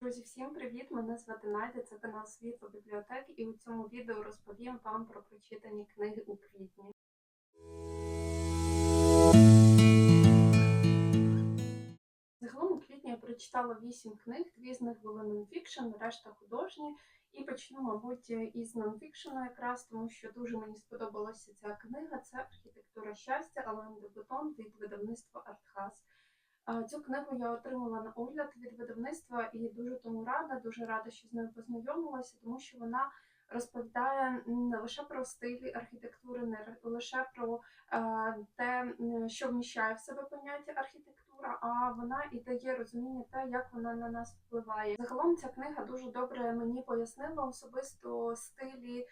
Друзі, всім привіт! Мене звати Надя, це канал Світло Бібліотек, і у цьому відео розповім вам про прочитані книги у квітні. Загалом у квітні я прочитала вісім книг, дві з них були нонфікшн, решта художні. І почну, мабуть, із нонфікшену якраз, тому що дуже мені сподобалася ця книга. Це архітектура щастя Алан де Бетон від видавництва Артхас. Цю книгу я отримала на огляд від видавництва і дуже тому рада, дуже рада, що з нею познайомилася, тому що вона розповідає не лише про стилі архітектури, не лише про е, те, що вміщає в себе поняття архітектура, а вона і дає розуміння те, як вона на нас впливає. Загалом ця книга дуже добре мені пояснила особисто стилі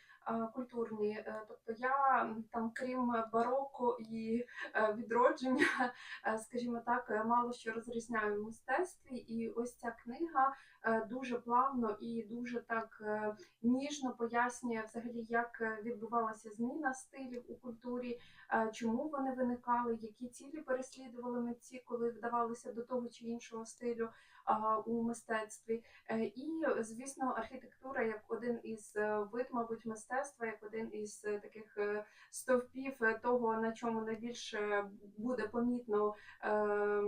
культурні. Е, Тобто я там, крім бароко і е, відродження, е, скажімо так, мало що розрізняю в мистецтві. І ось ця книга дуже плавно і дуже так ніжно пояснює взагалі, як відбувалася зміна стилів у культурі, чому вони виникали, які цілі переслідували митці, коли вдавалися до того чи іншого стилю у мистецтві. Е, І, звісно, архітектура як один із е, вид, мабуть, мистецтва, як один із е, таких стовпів того, на чому найбільше буде помітно е,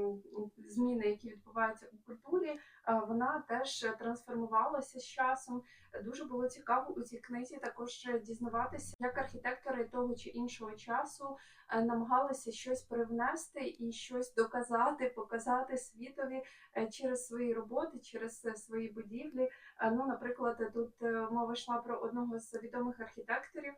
зміни, які відбуваються у культурі, вона теж трансформувалася з часом. Дуже було цікаво у цій книзі також дізнаватися, як архітектори того чи іншого часу е, намагалися щось привнести і щось доказати, показати світові е, через свої роботи, через е, свої будівлі. Ну, наприклад, тут мова йшла про одного з відомих архітекторів.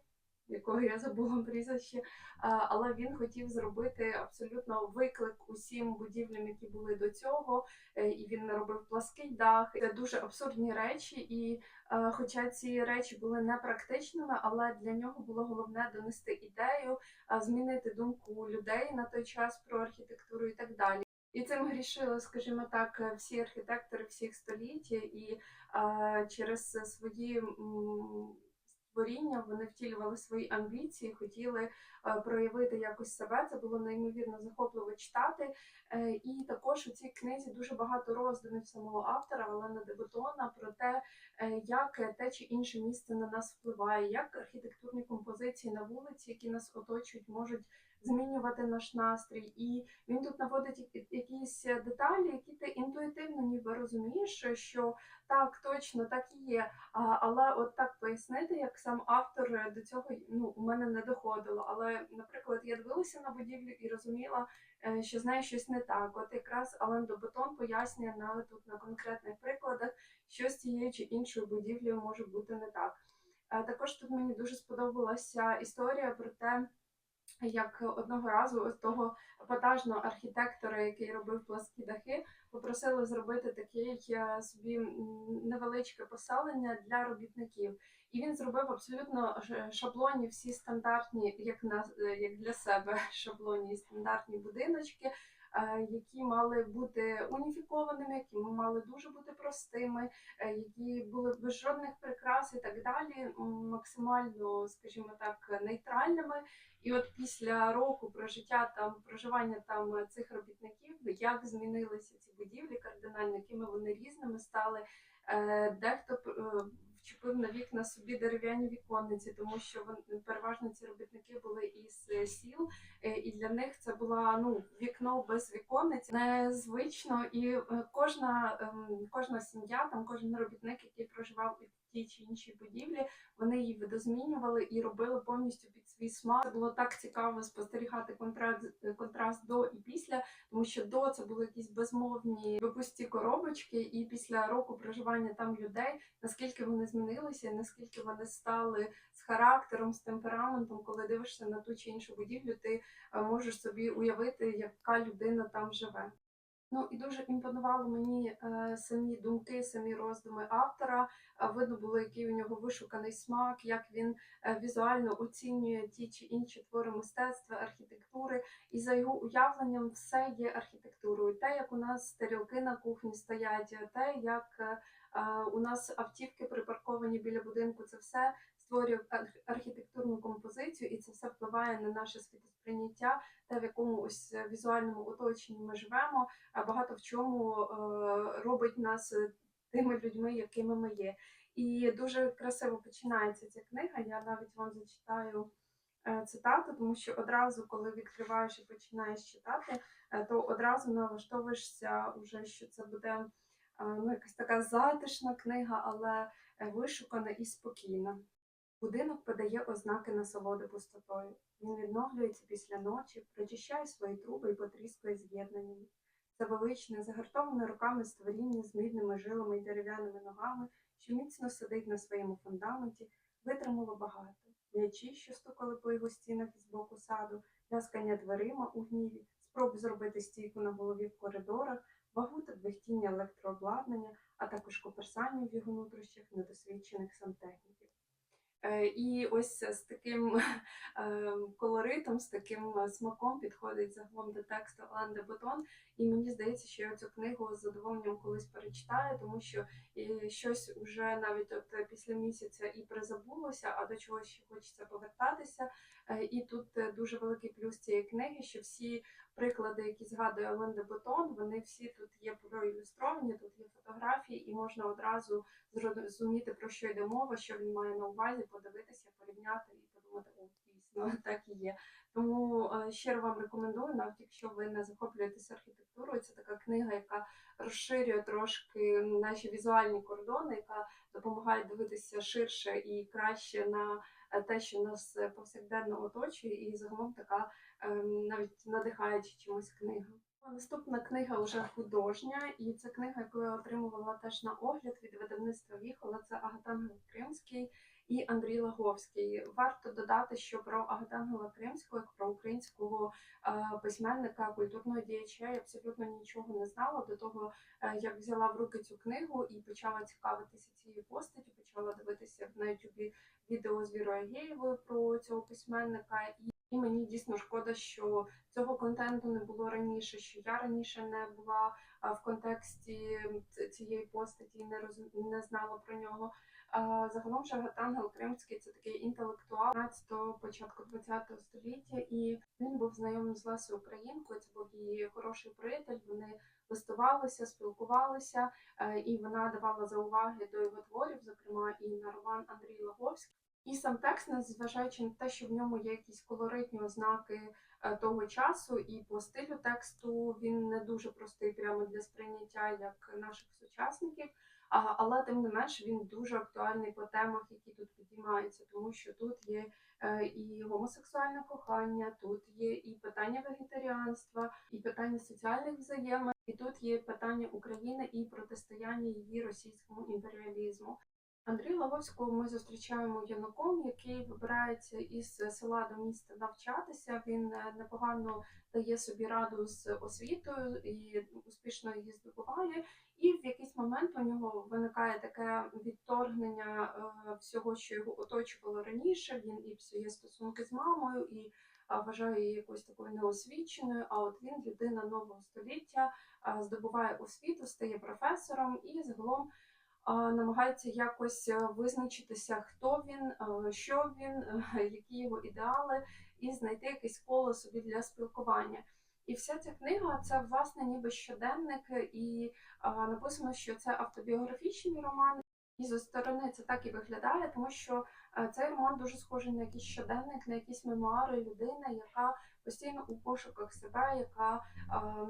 Якого я забула прізвище, е, але він хотів зробити абсолютно виклик усім будівлям, які були до цього, е, і він робив плаский дах. Це дуже абсурдні речі, і Е, Хоча ці речі були непрактичними, але для нього було головне донести ідею, змінити думку людей на той час про архітектуру і так далі. І цим грішили, скажімо так, е, всі архітектори всіх століть, і а, через свої м, створіння вони втілювали свої амбіції, хотіли е, проявити якось себе. Це було неймовірно захопливо читати. Е, І також у цій книзі дуже багато роздумів самого автора Олена Дебетона про те, як те чи інше місце на нас впливає, як архітектурні композиції на вулиці, які нас оточують, можуть змінювати наш настрій. І він тут наводить якісь деталі, які ти інтуїтивно ніби розумієш, що так, точно так і є. Але от так пояснити, як сам автор е, до цього ну, у мене не доходило. Але, наприклад, я дивилася на будівлю і розуміла, е, що з нею щось не так. От якраз Ален Добетон пояснює на тут на конкретних прикладах, що з цією чи іншою будівлею може бути не так. Е, Також тут мені дуже сподобалася історія про те, як одного разу того епатажного архітектора, який робив пласкі дахи, попросили зробити таке е, собі невеличке поселення для робітників. І він зробив абсолютно шаблонні, всі стандартні, як на як для себе шаблонні стандартні будиночки, е, які мали бути уніфікованими, які мали дуже бути простими, е, які були без жодних прикрас і так далі, максимально, скажімо так, нейтральними. І от після року прожиття там проживання там цих робітників, як змінилися ці будівлі кардинально, якими вони різними стали. Е, Дехто е, на вікна собі дерев'яні віконниці, тому що вони переважно ці робітники були із е, сіл, е, і для них це була ну вікно без віконниць незвично. І е, кожна, ем, кожна сім'я, там кожен робітник, який проживав у тій чи іншій будівлі, вони її видозмінювали і робили повністю під свій смак. Було так цікаво спостерігати контраст, контраст до і після, тому що до це були якісь безмовні пусті коробочки, і після року проживання там людей, наскільки вони змінилися, наскільки вони стали з характером, з темпераментом, коли дивишся на ту чи іншу будівлю, ти е, можеш собі уявити, яка людина там живе. Ну і дуже імпонували мені е, самі думки, самі роздуми автора. Е, видно було, який у нього вишуканий смак, як він е, візуально оцінює ті чи інші твори мистецтва, архітектури. І за його уявленням все є архітектурою. Те, як у нас тарілки на кухні стоять, те, як у нас автівки припарковані біля будинку, це все створює архітектурну композицію, і це все впливає на наше світосприйняття, те, в якому ось е, візуальному оточенні ми живемо, а багато в чому е, робить нас е, тими людьми, якими ми є. І дуже красиво починається ця книга. Я навіть вам зачитаю цитату, тому що одразу, коли відкриваєш і починаєш читати, то одразу налаштовуєшся уже, що це буде ну, якась така затишна книга, але вишукана і спокійна. Будинок подає ознаки насолоди пустотою. Він відновлюється після ночі, прочищає свої труби і потріскує з'єднаннями. Це величне, загартоване руками створіння з мідними жилами і дерев'яними ногами, що міцно сидить на своєму фундаменті, витримало багато. М'ячі, що стукали по його стінах із боку саду, ляскання дверима у гніві, спроби зробити стійку на голові в коридорах, вагу та двихтіння електрообладнання, а також коперсання в його нутрощах недосвідчених сантехніків. Е, І ось з таким е, колоритом, з таким е, смаком підходить загалом до тексту Алан де Ботон. І мені здається, що я цю книгу з задоволенням колись перечитаю, тому що е, щось уже навіть от після місяця і призабулося, а до чогось ще хочеться повертатися. Е, І тут е, дуже великий плюс цієї книги, що всі приклади, які згадує Ален де Ботон, вони всі тут є проілюстровані, тут є фотографії, і можна одразу зрозуміти, про що йде мова, що він має на увазі, подивитися, порівняти і подумати, о, дійсно, так і є. Тому е, щиро вам рекомендую, навіть якщо ви не захоплюєтеся архітектурою, це така книга, яка розширює трошки наші візуальні кордони, яка допомагає дивитися ширше і краще на те, що нас е, повсякденно оточує, і загалом така ем, навіть надихаюча чимось книга. Наступна книга вже художня, і це книга, яку я отримувала теж на огляд від видавництва Віхола. Це Агатан Кримський і Андрій Лаговський. Варто додати, що про Агатангела Кримського, як про українського е, письменника, культурного діяча, я абсолютно нічого не знала до того, е, як взяла в руки цю книгу і почала цікавитися цією постаттю, почала дивитися на ютубі відео з Вірою Агєєвою про цього письменника. І і мені дійсно шкода, що цього контенту не було раніше, що я раніше не була в контексті цієї постаті, не роз... не знала про нього. Загалом же Гатангел Кримський це такий інтелектуал 19-го, початку 20-го століття, і він був знайомий з Лесою Українкою. Це був її хороший приятель. Вони листувалися, спілкувалися, е, і вона давала зауваги до його творів, зокрема і на роман Андрій Лаговський. І сам текст, незважаючи на те, що в ньому є якісь колоритні ознаки е, того часу, і по стилю тексту він не дуже простий прямо для сприйняття як наших сучасників. Але тим не менш він дуже актуальний по темах, які тут підіймаються, тому що тут є е, і гомосексуальне кохання, тут є і питання вегетаріанства, і питання соціальних взаємин, і тут є питання України і протистояння її російському імперіалізму. Андрія Лавовського ми зустрічаємо юнаком, який вибирається із села до міста навчатися. Він е, непогано дає собі раду з освітою і успішно її здобуває. І в якийсь момент у нього виникає таке відторгнення е, всього, що його оточувало раніше. Він і псує стосунки з мамою, і вважає її якоюсь такою неосвіченою. А от він, людина нового століття, здобуває освіту, стає професором і загалом намагається якось е, визначитися, хто він, е, що він, е, які його ідеали, і знайти якесь коло собі для спілкування. І вся ця книга це власне ніби щоденник, і написано, що це автобіографічний роман. І зі сторони це так і виглядає, тому що цей роман дуже схожий на якийсь щоденник, на якісь мемуари людини, яка постійно у пошуках себе, яка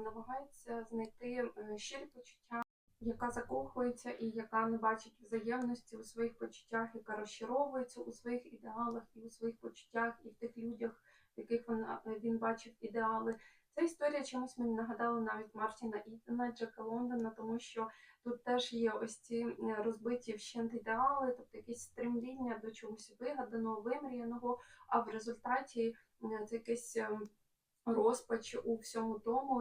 намагається знайти щирі почуття яка закохується і яка не бачить взаємності у своїх почуттях, яка розчаровується у своїх ідеалах і у своїх почуттях, і в тих людях, в яких вона він бачив ідеали. Ця історія чимось мені нагадала навіть Мартіна Ітона, Джека Лондона, тому що тут теж є ось ці е, розбиті вщент ідеали, тобто якісь стремління до чогось вигаданого, вимріяного, а в результаті е, це якийсь ем, розпач у всьому тому.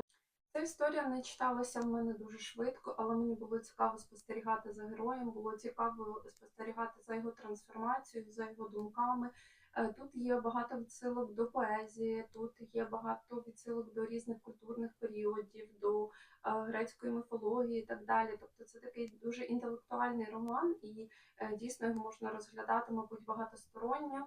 Ця історія не читалася в мене дуже швидко, але мені було цікаво спостерігати за героєм, було цікаво спостерігати за його трансформацією, за його думками. Е, Тут є багато відсилок до поезії, тут є багато відсилок до різних культурних періодів, до е, грецької міфології і так далі. Тобто це такий дуже інтелектуальний роман, і е, дійсно його можна розглядати, мабуть, багатосторонньо.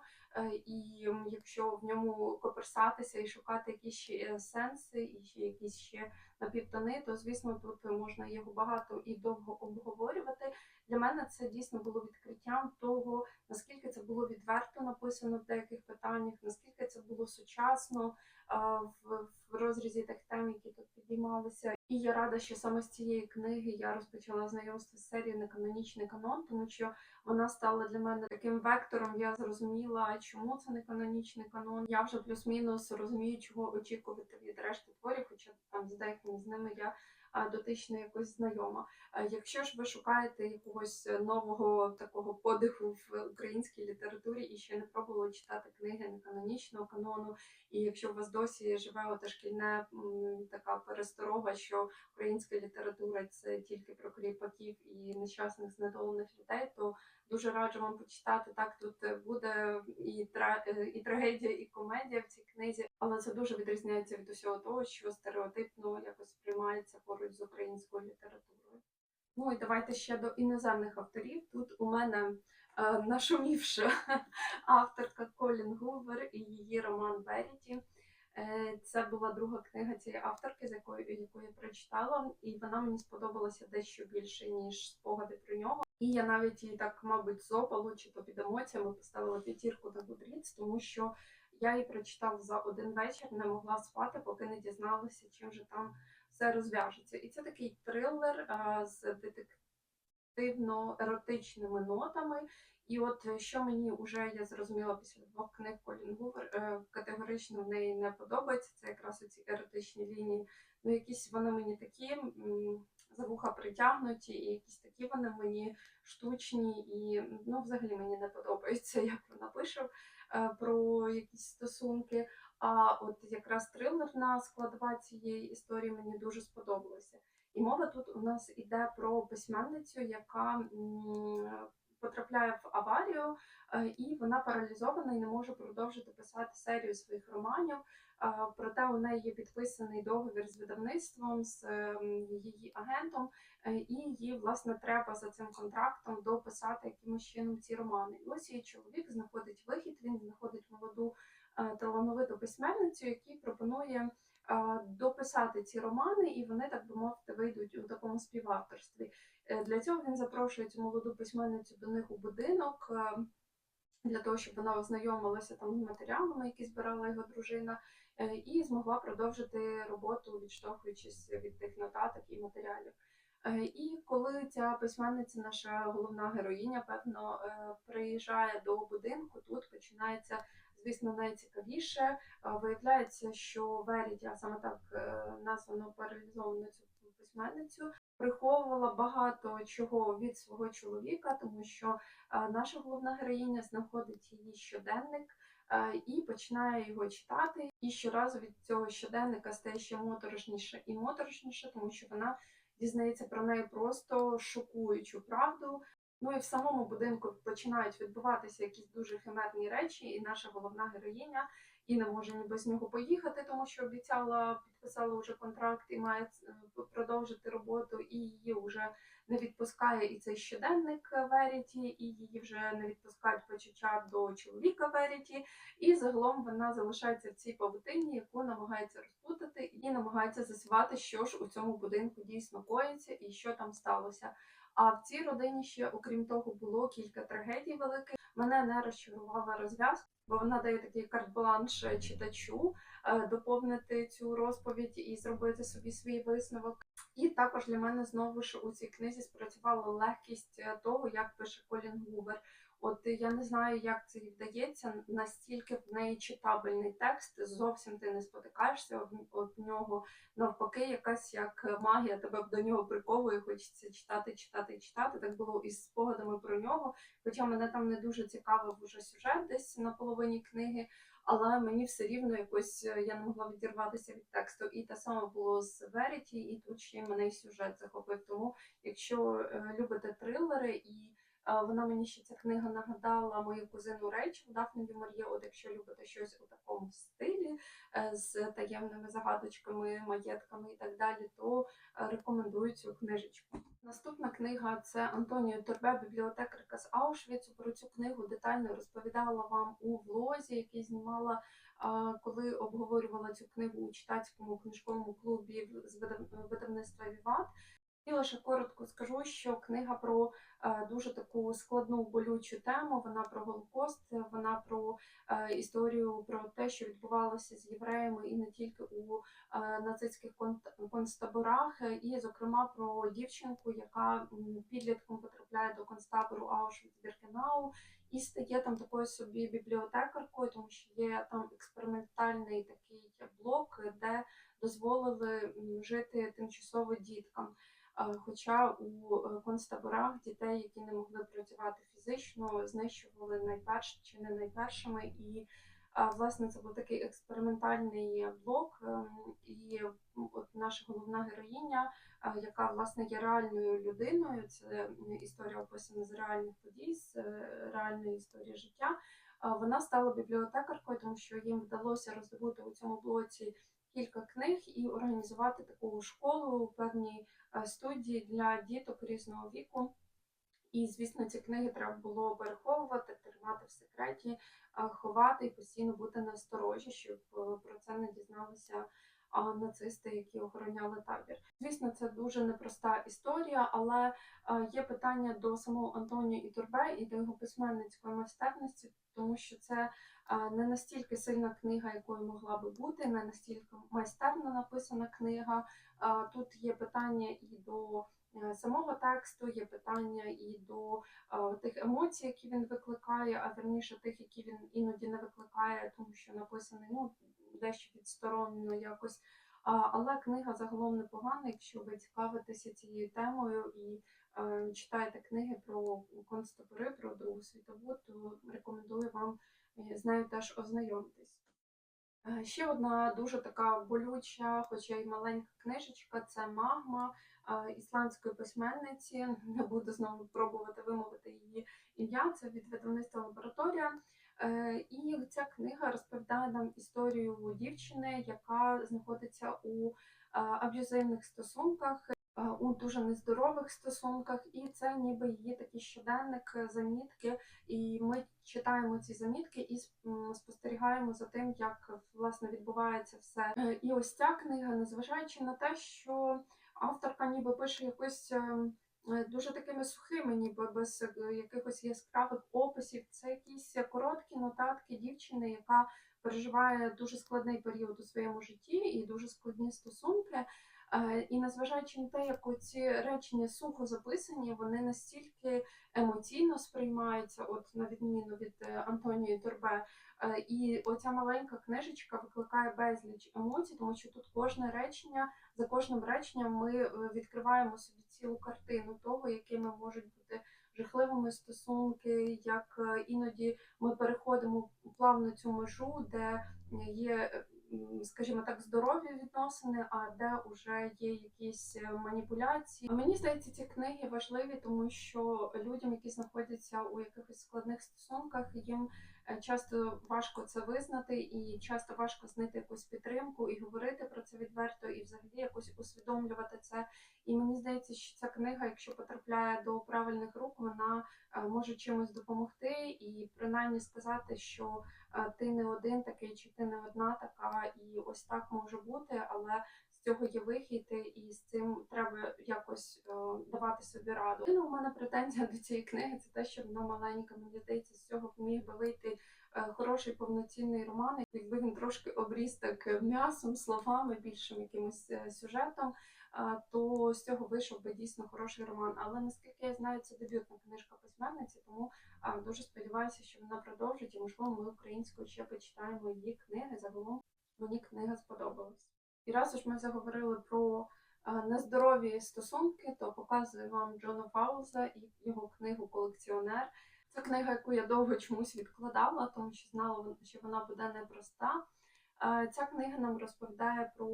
І якщо в ньому коперсатися і шукати якісь ще сенси, і ще якісь ще напівтони, то звісно тут можна його багато і довго обговорювати. Для мене це дійсно було відкриттям того, наскільки це було відверто написано в деяких питаннях, наскільки це було сучасно в розрізі тих тем, які тут підіймалися. І я рада, що саме з цієї книги я розпочала знайомство з серією Неканонічний канон, тому що вона стала для мене таким вектором. Я зрозуміла, чому це не канонічний канон. Я вже плюс-мінус розумію, чого очікувати від решти творів, хоча там з деякими з ними я а, дотично якось знайома. Якщо ж ви шукаєте якогось нового такого подиху в українській літературі і ще не пробували читати книги неканонічного канону, і якщо у вас досі живе ота шкільна така пересторога, що українська література це тільки про кріпаків і нещасних знедолених людей, то дуже раджу вам почитати. Так тут е, буде і тра... е, і трагедія, і комедія в цій книзі, але це дуже відрізняється від усього того, що стереотипно якось сприймається поруч з українською літературою. Ну і давайте ще до іноземних авторів. Тут у мене е, нашумівша авторка Колін Гувер і її роман Веріті. Е, Це була друга книга цієї авторки, з якою яку я прочитала, і вона мені сподобалася дещо більше ніж спогади про нього. І я навіть її так, мабуть, з опалу чи то під емоціями поставила п'ятірку на Goodreads, тому що я її прочитав за один вечір, не могла спати, поки не дізналася, чим же там все розв'яжеться. І це такий трилер з детективно-еротичними нотами. І от е, що мені вже я зрозуміла після двох книг Колін Гувер, е, категорично в неї не подобається. Це якраз ці еротичні лінії. Ну, якісь вони мені такі за вуха притягнуті, і якісь такі вони мені штучні, і ну, взагалі мені не подобається, як вона пише е, про якісь стосунки. А от якраз трилерна складова цієї історії мені дуже сподобалася. І мова тут у нас іде про письменницю, яка потрапляє в аварію, е, і вона паралізована і не може продовжити писати серію своїх романів. Е, Проте у неї є підписаний договір з видавництвом, з ем, її агентом, е, і їй власне треба за цим контрактом дописати якимось чином ці романи. І ось її чоловік знаходить вихід. Він знаходить молоду талановиту письменницю, який пропонує дописати ці романи, і вони, так би мовити, вийдуть у такому співавторстві. Е, Для цього він запрошує цю молоду письменницю до них у будинок. е, Для того, щоб вона ознайомилася там з матеріалами, які збирала його дружина, е, і змогла продовжити роботу, відштовхуючись від тих нотаток і матеріалів. І коли ця письменниця, наша головна героїня, певно, приїжджає до будинку, тут починається, звісно, найцікавіше. Е, Виявляється, що Веріті, а саме так е, названо паралізовану цю письменницю, приховувала багато чого від свого чоловіка, тому що е, наша головна героїня знаходить її щоденник. І починає його читати, і щоразу від цього щоденника стає ще моторошніше і моторошніше, тому що вона дізнається про неї просто шокуючу правду. Ну і в самому будинку починають відбуватися якісь дуже химерні речі, і наша головна героїня і не може ні без нього поїхати, тому що обіцяла, підписала вже контракт і має е, продовжити роботу, і її вже не відпускає і цей щоденник Веріті, і її вже не відпускають почуття до чоловіка Веріті. І загалом вона залишається в цій павутині, яку намагається розпутати, і намагається засувати, що ж у цьому будинку дійсно коїться і що там сталося. А в цій родині ще, окрім того, було кілька трагедій великих. Мене не розчарувала розв'язка, бо вона дає такий карт-бланш читачу е, доповнити цю розповідь і зробити собі свій висновок. І також для мене знову ж у цій книзі спрацювала легкість е, того, як пише Колін Гувер. От я не знаю, як це їй вдається, настільки в неї читабельний текст, зовсім ти не спотикаєшся об, нього. Навпаки, якась як магія тебе до нього приковує, хочеться читати, читати, читати. Так було і з спогадами про нього. Хоча мене там не дуже цікавив уже сюжет десь на половині книги, але мені все рівно якось е, я не могла відірватися від тексту. І те саме було з Веріті, і тут ще й мене сюжет захопив. Тому, якщо е, любите трилери і Вона мені ще ця книга нагадала мою кузину Рейчел Дафне Мар'є. От якщо любите щось у такому стилі е, з таємними загадочками, маєтками і так далі, то е, рекомендую цю книжечку. Наступна книга це Антоніо Торбе, бібліотекарка з Аушвіцу. Про цю книгу детально розповідала вам у влозі, який знімала, коли обговорювала цю книгу у читацькому книжковому клубі з видавництва Віват. І лише коротко скажу, що книга про е, дуже таку складну болючу тему. Вона про Голокост, вона про е, історію про те, що відбувалося з євреями, і не тільки у е, нацистських концтаборах, і, зокрема, про дівчинку, яка підлітком потрапляє до концтабору Аушвіц-Біркенау і стає там такою собі бібліотекаркою, тому що є там експериментальний такий блок, де дозволили жити тимчасово діткам. Е, Хоча у е, концтаборах дітей, які не могли працювати фізично, знищували найперш чи не найпершими. І е, власне це був такий експериментальний блок. ем, І от наша головна героїня, е, яка власне є реальною людиною, це історія описана з реальних подій, з е, реальної історії життя. е, Вона стала бібліотекаркою, тому що їм вдалося роздобути у цьому блоці кілька книг і організувати таку школу, певні е, студії для діток різного віку. І, звісно, ці книги треба було переховувати, тримати в секреті, е, ховати і постійно бути насторожі, щоб е, про це не дізналися нацисти, які охороняли табір. Звісно, це дуже непроста історія, але е, є питання до самого Антонія Ітурбе і до його письменницької майстерності, тому що це не настільки сильна книга, якою могла би бути, не настільки майстерно написана книга. Тут є питання і до е, самого тексту, є питання і до е, тих емоцій, які він викликає, а верніше тих, які він іноді не викликає, тому що написаний ну дещо відсторонено якось. Але книга загалом непогана, якщо ви цікавитеся цією темою і читаєте книги про концтабори, про Другу світову, то рекомендую вам е, з нею теж ознайомитись. Е, Ще одна дуже така болюча, хоча й маленька книжечка це магма е, ісландської письменниці. Не буду знову пробувати вимовити її ім'я. Це від видавництва лабораторія. Е, І ця книга розповідає нам історію дівчини, яка знаходиться у е, аб'юзивних стосунках, е, у дуже нездорових стосунках, і це ніби її такий щоденник, е, замітки. І ми читаємо ці замітки і спостерігаємо за тим, як власне відбувається все. Е, І ось ця книга, незважаючи на те, що авторка ніби пише якось. е, е, Дуже такими сухими, ніби без е, якихось яскравих описів. Це якісь короткі нотатки дівчини, яка переживає дуже складний період у своєму житті і дуже складні стосунки. Е, І незважаючи на те, як ці речення сухо записані, вони настільки емоційно сприймаються, от на відміну від е, Антонії Турбе. Е, І оця маленька книжечка викликає безліч емоцій, тому що тут кожне речення, за кожним реченням ми відкриваємо собі цілу картину того, якими можуть бути жахливими стосунки, як іноді ми переходимо плавно цю межу, де є, скажімо так, здорові відносини, а де вже є якісь е, маніпуляції. Мені здається, ці книги важливі, тому що людям, які знаходяться у якихось складних стосунках, їм е, часто важко це визнати, і часто важко знайти якусь підтримку і говорити про це відверто, і взагалі якось усвідомлювати це. І мені здається, що ця книга, якщо потрапляє до правильних рук, вона е, може чимось допомогти і принаймні сказати, що ти не один такий, чи ти не одна така, і ось так може бути, але з цього є вихід, і з цим треба якось е, давати собі раду. Єдина у мене претензія до цієї книги це те, що вона маленька. Мені здається, з цього міг би вийти е, хороший повноцінний роман, якби він трошки обріз так м'ясом, словами, більшим якимось е, сюжетом. То з цього вийшов би дійсно хороший роман. Але наскільки я знаю, це дебютна книжка письменниці, тому дуже сподіваюся, що вона продовжить і можливо ми українською ще почитаємо її книги. Загалом мені книга сподобалась. І раз уж ми заговорили про нездорові стосунки, то показую вам Джона Фауза і його книгу Колекціонер. Це книга, яку я довго чомусь відкладала, тому що знала, що вона буде непроста. Ця книга нам розповідає про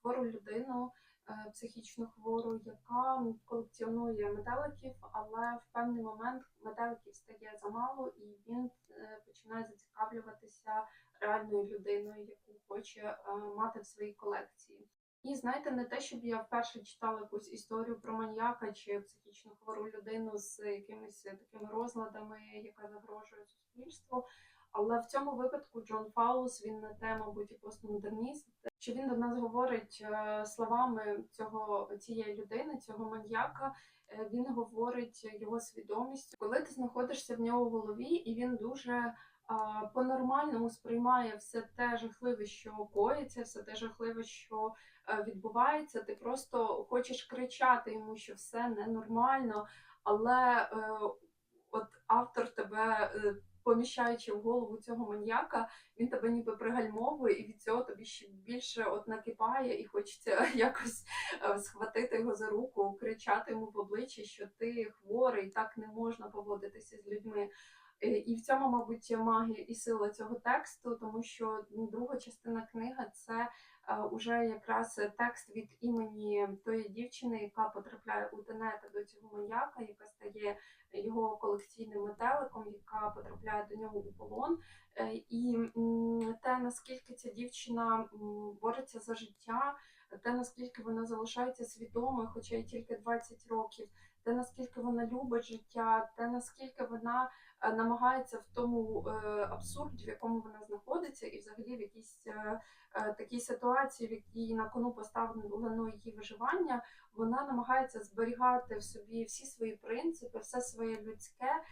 хвору людину, е, психічно хвору, яка колекціонує метеликів, але в певний момент метеликів стає замало, і він е, починає зацікавлюватися реальною людиною, яку хоче е, мати в своїй колекції. І знаєте, не те, щоб я вперше читала якусь історію про маньяка чи психічно хвору людину з якимись такими розладами, яка загрожує суспільству. Але в цьому випадку Джон Фаулс він на те, мабуть, постмодерніст, що він до нас говорить е, словами цього цієї людини, цього маньяка. е, Він говорить його свідомістю, коли ти знаходишся в нього в голові, і він дуже а, по-нормальному сприймає все те жахливе, що коїться, все те жахливе, що е, відбувається. Ти просто хочеш кричати йому, що все ненормально, але е, от автор тебе. Поміщаючи в голову цього маньяка, він тебе ніби пригальмовує, і від цього тобі ще більше от накипає, і хочеться якось е, схватити його за руку, кричати йому в обличчя, що ти хворий, так не можна поводитися з людьми. Е, І в цьому, мабуть, магія і сила цього тексту, тому що ну, друга частина книги це уже якраз текст від імені тої дівчини, яка потрапляє у тенета до цього маньяка, яка стає його колекційним метеликом, яка потрапляє до нього у полон. Е, І те, наскільки ця дівчина бореться за життя, те, наскільки вона залишається свідомою, хоча й тільки 20 років, те, наскільки вона любить життя, те, наскільки вона намагається в тому е, абсурді, в якому вона знаходиться, і взагалі в якійсь е, е, такій ситуації, в якій на кону поставлено її виживання, вона намагається зберігати в собі всі свої принципи, все своє людське.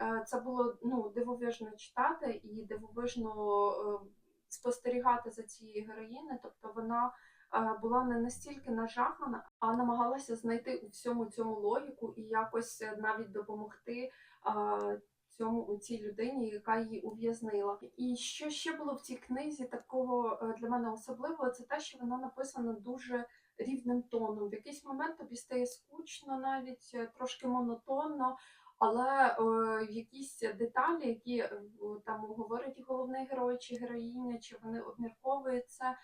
Е, Це було ну, дивовижно читати і дивовижно е, спостерігати за цією героїною. Тобто вона е, була не настільки нажахана, а намагалася знайти у всьому цьому логіку і якось е, навіть допомогти цьому цій людині, яка її ув'язнила. І що ще було в цій книзі такого е, для мене особливого, це те, що вона написана дуже рівним тоном. В якийсь момент тобі стає скучно, навіть е, трошки монотонно. Але е, якісь деталі, які е, там говорить головний герой чи героїня, чи вони обмірковують це, е,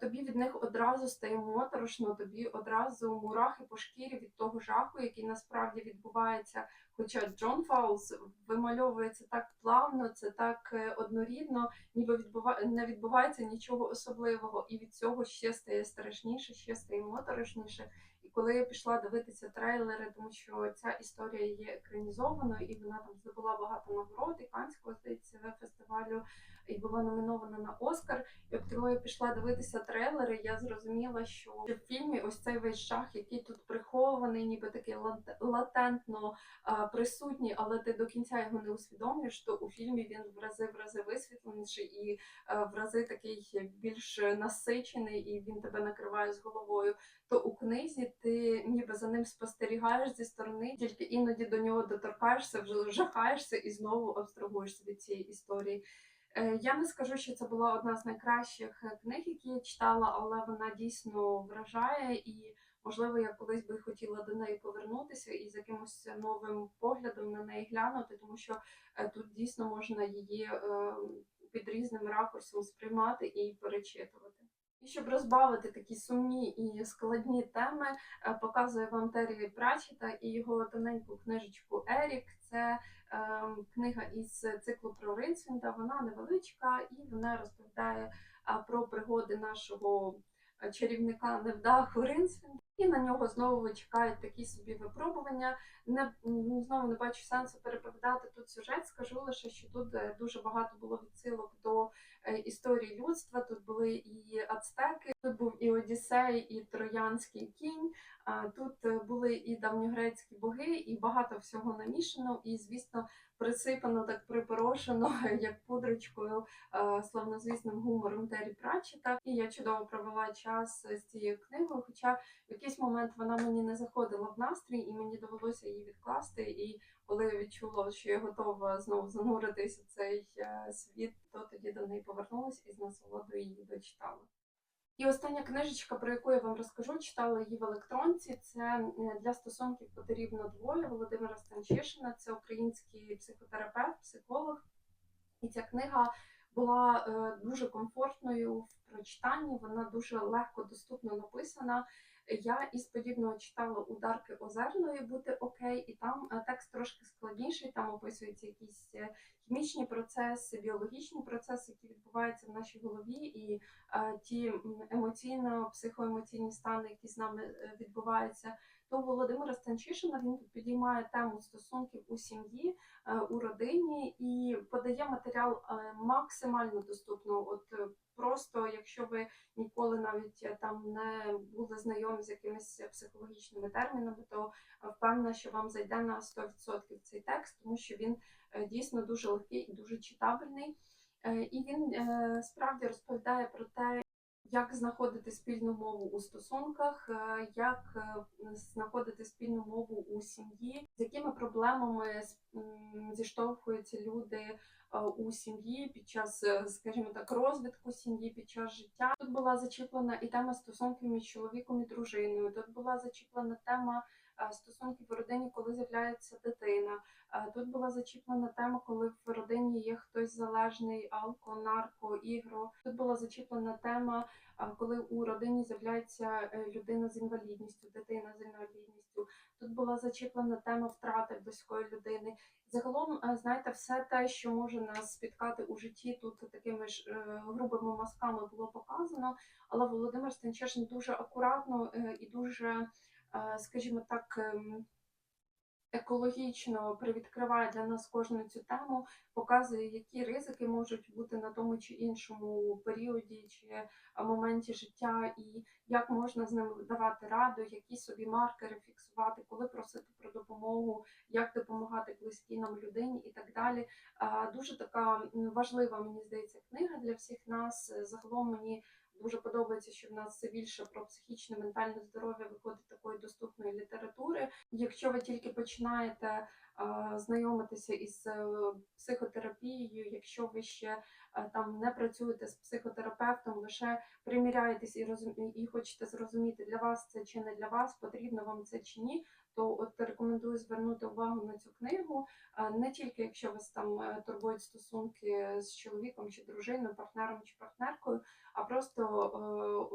тобі від них одразу стає моторошно, тобі одразу мурахи по шкірі від того жаху, який насправді відбувається. Хоча Джон Фаулс вимальовує це так плавно, це так е, однорідно, ніби відбува... не відбувається нічого особливого, і від цього ще стає страшніше, ще стає моторошніше. І коли я пішла дивитися трейлери, тому що ця історія є екранізованою, і вона там здобула багато нагород, і Канського здається фестивалю, і була номінована на Оскар. І от коли я пішла дивитися трейлери, я зрозуміла, що в фільмі ось цей весь жах, який тут прихований, ніби такий латентно присутній, але ти до кінця його не усвідомлюєш, то у фільмі він в рази в рази висвітленіший і е, в рази такий більш насичений, і він тебе накриває з головою. То у книзі ти ніби за ним спостерігаєш зі сторони, тільки іноді до нього доторкаєшся, вже жахаєшся і знову абстрагуєшся від цієї історії. Е, Я не скажу, що це була одна з найкращих е, книг, які я читала, але вона дійсно вражає, і можливо я колись би хотіла до неї повернутися і з якимось новим поглядом на неї глянути, тому що е, тут дійсно можна її під різним ракурсом сприймати і перечитувати. І щоб розбавити такі сумні і складні теми, показує вам Террі Пратчета і його тоненьку книжечку Ерік. Це книга із циклу про Ринсвінда. Вона невеличка і вона розповідає про пригоди нашого е, чарівника невдаху Ринсвінда. І на нього знову чекають такі собі випробування. Не знову не бачу сенсу переповідати тут сюжет. Скажу лише, що тут е, дуже багато було відсилок до е, історії людства. Тут були і ацтеки, тут був і Одіссей, і Троянський кінь. Тут е, були і давньогрецькі боги, і багато всього намішано. І, звісно, присипано так припорошено, як пудрочкою, е, славнозвісним гумором Террі Пратчета. І я чудово провела час з цією книгою. Хоча в якийсь момент вона мені не заходила в настрій, і мені довелося її відкласти. І коли я відчула, що я готова знову зануритися в цей е, світ, то тоді до неї повернулася і з насолодою її дочитала. І остання книжечка, про яку я вам розкажу, читала її в електронці. Це е, для стосунків потрібно двоє Володимира Станчишина. Це український психотерапевт, психолог. І ця книга була е, дуже комфортною в прочитанні. Вона дуже легко доступно написана. Я із подібного читала у Дарки Озерної бути окей, і там е, текст трошки складніший. Там описуються якісь е, хімічні процеси, біологічні процеси, які відбуваються в нашій голові, і е, ті емоційно, психоемоційні стани, які з нами відбуваються. То Володимира Станчишина він підіймає тему стосунків у сім'ї, е, у родині і подає матеріал е, максимально доступно. От е, просто, якщо ви ніколи навіть там не були знайомі з якимись психологічними термінами, то впевнена, що вам зайде на 100% цей текст, тому що він дійсно дуже легкий і дуже читабельний. І він справді розповідає про те, як знаходити спільну мову у стосунках, е, як е, знаходити спільну мову у сім'ї, з якими проблемами зіштовхуються люди е, у сім'ї під час, скажімо так, розвитку сім'ї, під час життя. Тут була зачіплена і тема стосунків між чоловіком і дружиною. Тут була зачіплена тема е, стосунків в родині, коли з'являється дитина. Е, Тут була зачіплена тема, коли в родині є хтось залежний, алко, нарко, ігро. Тут була зачіплена тема, е, коли у родині з'являється людина з інвалідністю, дитина з інвалідністю. Тут була зачіплена тема втрати близької людини. Загалом, знаєте, все те, що може нас спіткати у житті, тут такими ж грубими мазками було показано. Але Володимир Станчишин дуже акуратно і дуже, скажімо так, ем, екологічно привідкриває для нас кожну цю тему, показує, які ризики можуть бути на тому чи іншому періоді чи е, моменті життя, і як можна з ними давати раду, які собі маркери фіксувати, коли просити про допомогу, як допомагати близькій нам людині і так далі. Дуже така важлива, мені здається, книга для всіх нас. Загалом мені дуже подобається, що в нас все більше про психічне ментальне здоров'я виходить такої доступної літератури. Якщо ви тільки починаєте знайомитися із е, психотерапією, якщо ви ще е, там не працюєте з психотерапевтом, лише приміряєтесь і розум... і хочете зрозуміти, для вас це чи не для вас, потрібно вам це чи ні, то от рекомендую звернути увагу на цю книгу. Не тільки якщо вас там е, турбують стосунки з чоловіком чи дружиною, партнером чи партнеркою, а просто е,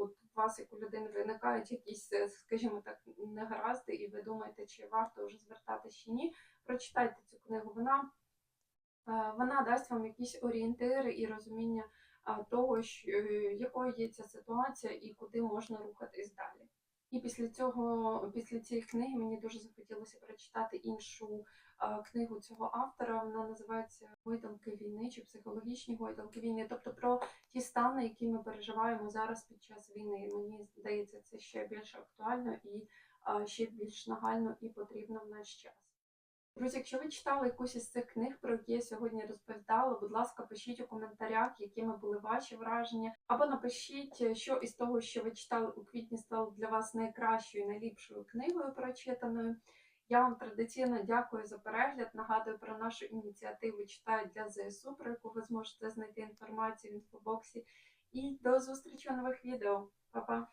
от у вас, як у людини, виникають якісь, е, скажімо так, негаразди, і ви думаєте, чи варто вже звертатися чи ні. Прочитайте цю книгу. Вона, вона дасть вам якісь орієнтири і розуміння того, якою є ця ситуація і куди можна рухатись далі. І після цього, після цієї книги мені дуже захотілося прочитати іншу книгу цього автора. Вона називається Гойдалки війни чи психологічні гойдалки війни, тобто про ті стани, які ми переживаємо зараз під час війни. Мені здається, це ще більш актуально і ще більш нагально і потрібно в наш час. Друзі, якщо ви читали якусь із цих книг, про які я сьогодні розповідала, будь ласка, пишіть у коментарях, якими були ваші враження, або напишіть, що із того, що ви читали у квітні, стало для вас найкращою, найліпшою книгою прочитаною. Я вам традиційно дякую за перегляд. Нагадую про нашу ініціативу «Читаю для ЗСУ, про яку ви зможете знайти інформацію в інфобоксі. І до зустрічі у нових відео. Па-па!